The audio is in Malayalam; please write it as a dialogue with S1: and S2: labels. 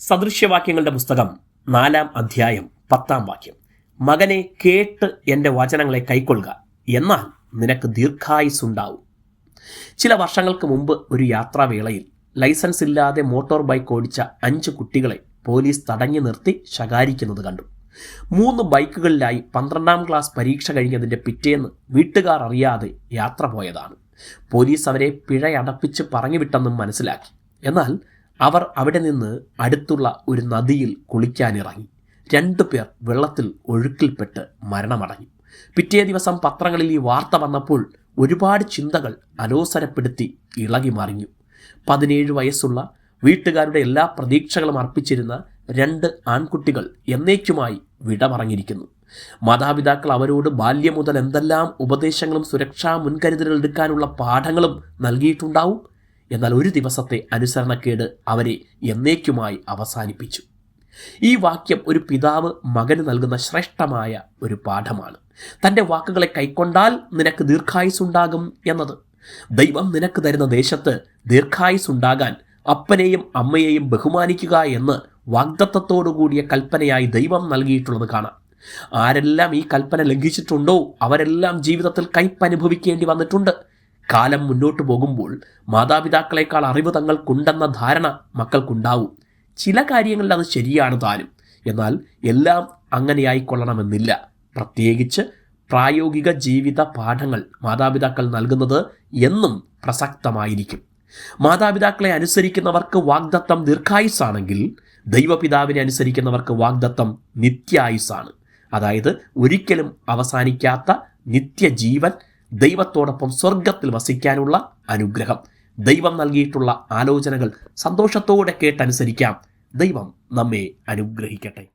S1: സദൃശ്യവാക്യങ്ങളുടെ പുസ്തകം നാലാം അധ്യായം പത്താം വാക്യം. മകനെ കേട്ട് എന്റെ വചനങ്ങളെ കൈക്കൊള്ളുക എന്നാൽ നിനക്ക് ദീർഘായുസുണ്ടാവും ചില വർഷങ്ങൾക്ക് മുമ്പ് ഒരു യാത്രാവേളയിൽ ലൈസൻസ് ഇല്ലാതെ മോട്ടോർ ബൈക്ക് ഓടിച്ച അഞ്ച് കുട്ടികളെ പോലീസ് തടഞ്ഞു നിർത്തി ശകാരിക്കുന്നത് കണ്ടു. മൂന്ന് ബൈക്കുകളിലായി പന്ത്രണ്ടാം ക്ലാസ് പരീക്ഷ കഴിഞ്ഞതിന്റെ പിറ്റേന്ന് വീട്ടുകാർ അറിയാതെ യാത്ര പോയതാണ്. പോലീസ് അവരെ പിഴയടപ്പിച്ച് പറഞ്ഞുവിട്ടെന്നും മനസ്സിലാക്കി. എന്നാൽ അവർ അവിടെ നിന്ന് അടുത്തുള്ള ഒരു നദിയിൽ കുളിക്കാനിറങ്ങി. രണ്ടു പേർ വെള്ളത്തിൽ ഒഴുക്കിൽപ്പെട്ട് മരണമടഞ്ഞു. പിറ്റേ ദിവസം പത്രങ്ങളിൽ ഈ വാർത്ത വന്നപ്പോൾ ഒരുപാട് ചിന്തകൾ അലോസരപ്പെടുത്തി ഇളകി മറിഞ്ഞു. പതിനേഴ് വയസ്സുള്ള വീട്ടുകാരുടെ എല്ലാ പ്രതീക്ഷകളും അർപ്പിച്ചിരുന്ന രണ്ട് ആൺകുട്ടികൾ എന്നേക്കുമായി വിട പറഞ്ഞിരിക്കുന്നു മാതാപിതാക്കൾ അവരോട് ബാല്യം മുതൽ എന്തെല്ലാം ഉപദേശങ്ങളും സുരക്ഷാ മുൻകരുതലുകൾ എടുക്കാനുള്ള പാഠങ്ങളും നൽകിയിട്ടുണ്ടാവും? എന്നാൽ ഒരു ദിവസത്തെ അനുസരണക്കേട് അവരെ എന്നേക്കുമായി അവസാനിപ്പിച്ചു. ഈ വാക്യം ഒരു പിതാവ് മകന് നൽകുന്ന ശ്രേഷ്ഠമായ ഒരു പാഠമാണ്. തന്റെ വാക്കുകളെ കൈക്കൊണ്ടാൽ നിനക്ക് ദീർഘായുസുണ്ടാകും എന്നത്. ദൈവം നിനക്ക് തരുന്ന ദേശത്ത് ദീർഘായുസുണ്ടാകാൻ അപ്പനെയും അമ്മയെയും ബഹുമാനിക്കുക എന്ന് വാഗ്ദത്തത്തോടുകൂടിയ കൽപ്പനയായി ദൈവം നൽകിയിട്ടുള്ളത് കാണാം. ആരെല്ലാം ഈ കൽപ്പന ലംഘിച്ചിട്ടുണ്ടോ അവരെല്ലാം ജീവിതത്തിൽ കയ്പനുഭവിക്കേണ്ടി വന്നിട്ടുണ്ട്. കാലം മുന്നോട്ട് പോകുമ്പോൾ മാതാപിതാക്കളെക്കാൾ അറിവ് തങ്ങൾക്കുണ്ടെന്ന ധാരണ മക്കൾക്കുണ്ടാവും. ചില കാര്യങ്ങളിൽ അത് ശരിയാണ് താനും. എന്നാൽ എല്ലാം അങ്ങനെയായിക്കൊള്ളണമെന്നില്ല. പ്രത്യേകിച്ച് പ്രായോഗിക ജീവിത പാഠങ്ങൾ മാതാപിതാക്കൾ നൽകുന്നത് എന്നും പ്രസക്തമായിരിക്കും. മാതാപിതാക്കളെ അനുസരിക്കുന്നവർക്ക് വാഗ്ദത്തം ദീർഘായുസാണെങ്കിൽ ദൈവപിതാവിനെ അനുസരിക്കുന്നവർക്ക് വാഗ്ദത്തം നിത്യായുസാണ് അതായത് ഒരിക്കലും അവസാനിക്കാത്ത നിത്യജീവൻ ദൈവത്തോടൊപ്പം സ്വർഗത്തിൽ വസിക്കാനുള്ള അനുഗ്രഹം. ദൈവം നൽകിയിട്ടുള്ള ആലോചനകൾ സന്തോഷത്തോടെ കേട്ടനുസരിക്കാം. ദൈവം നമ്മെ അനുഗ്രഹിക്കട്ടെ.